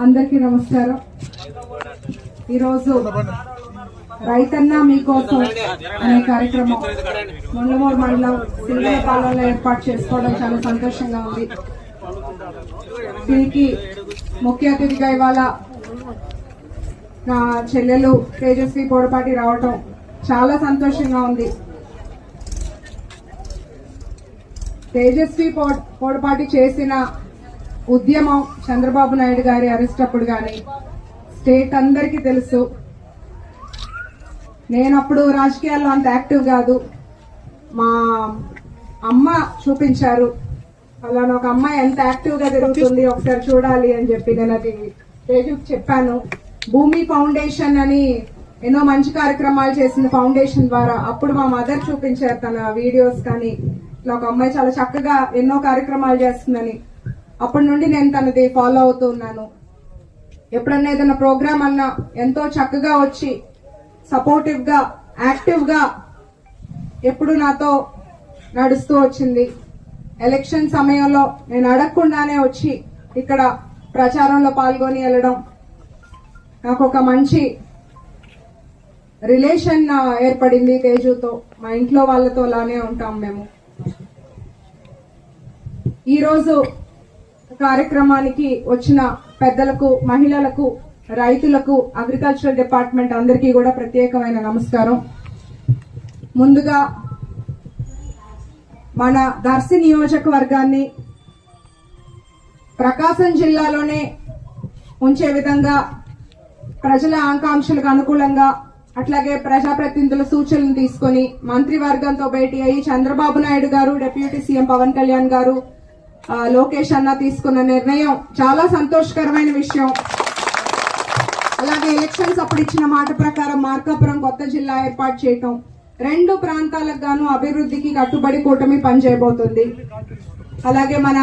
అందరికీ నమస్కారం. ఈరోజు రైతన్న మీకోసం అనే కార్యక్రమం ముండమూరు మండలం సింగళపాలెంలో ఏర్పాటు చేసుకోవడం చాలా సంతోషంగా ఉంది. దీనికి ముఖ్య అతిథిగా ఇవాళ నా చెల్లెలు తేజస్వి పొడపాటి రావటం చాలా సంతోషంగా ఉంది. తేజస్వి పో- పొడపాటి చేసిన ఉద్యమం చంద్రబాబు నాయుడు గారి అరెస్ట్ అప్పుడు కానీ స్టేట్ అందరికీ తెలుసు. నేను అప్పుడు రాజకీయాల్లో అంత యాక్టివ్ కాదు. మా అమ్మ చూపించారు. అలా ఒక అమ్మాయి ఎంత యాక్టివ్గా తిరుగుతుంది ఒకసారి చూడాలి అని చెప్పి నేను అది తేజుకి చెప్పాను. భూమి ఫౌండేషన్ అని ఎన్నో మంచి కార్యక్రమాలు చేసిన ఫౌండేషన్ ద్వారా. అప్పుడు మా మదర్ చూపించారు తన వీడియోస్ కానీ. ఇట్లా ఒక అమ్మాయి చాలా చక్కగా ఎన్నో కార్యక్రమాలు చేస్తుందని. అప్పటి నుండి నేను తనది ఫాలో అవుతూ ఉన్నాను. ఎప్పుడన్నా ఏదైనా ప్రోగ్రామ్ అన్నా ఎంతో చక్కగా వచ్చి సపోర్టివ్గా యాక్టివ్గా ఎప్పుడు నాతో నడుస్తూ వచ్చింది. ఎలక్షన్ సమయంలో నేను అడగకుండానే వచ్చి ఇక్కడ ప్రచారంలో పాల్గొని వెళ్ళడం నాకు ఒక మంచి రిలేషన్ ఏర్పడింది తేజుతో. మా ఇంట్లో వాళ్ళతో లానే ఉంటాం మేము. ఈరోజు కార్యక్రమానికి వచ్చిన పెద్దలకు మహిళలకు రైతులకు అగ్రికల్చరల్ డిపార్ట్మెంట్ అందరికీ కూడా ప్రత్యేకమైన నమస్కారం. ముందుగా మన దర్శి నియోజకవర్గాన్ని ప్రకాశం జిల్లాలోనే ఉంచే విధంగా ప్రజల ఆకాంక్షలకు అనుకూలంగా అట్లాగే ప్రజాప్రతినిధుల సూచనలు తీసుకొని మంత్రివర్గంతో భేటీ అయ్యి చంద్రబాబు నాయుడు గారు డిప్యూటీ సీఎం పవన్ కళ్యాణ్ గారు లోకేష్ అన్న తీసుకున్న నిర్ణయం చాలా సంతోషకరమైన విషయం. అలాగే ఎలక్షన్స్ అప్పుడు ఇచ్చిన మాట ప్రకారం మార్కాపురం కొత్త జిల్లా ఏర్పాటు చేయటం. రెండు ప్రాంతాలకు గాను అభివృద్ధికి కట్టుబడి కూటమి పనిచేయబోతుంది. అలాగే మన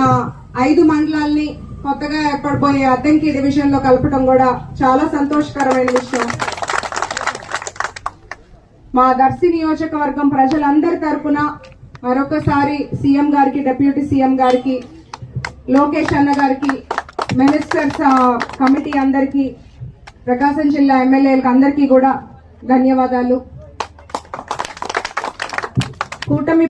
ఐదు మండలాల్ని కొత్తగా ఏర్పడిపోయే అద్దంకి డివిజన్లో కలపడం కూడా చాలా సంతోషకరమైన విషయం. మా దర్శి నియోజకవర్గం ప్రజలందరి తరపున మరొకసారి సీఎం గారికి డిప్యూటీ సీఎం గారికి లోకేష్ అన్న గారికి మినిస్టర్స్ కమిటీ అందరికీ ప్రకాశం జిల్లా ఎమ్మెల్యేలకు అందరికీ కూడా ధన్యవాదాలు. కూటమి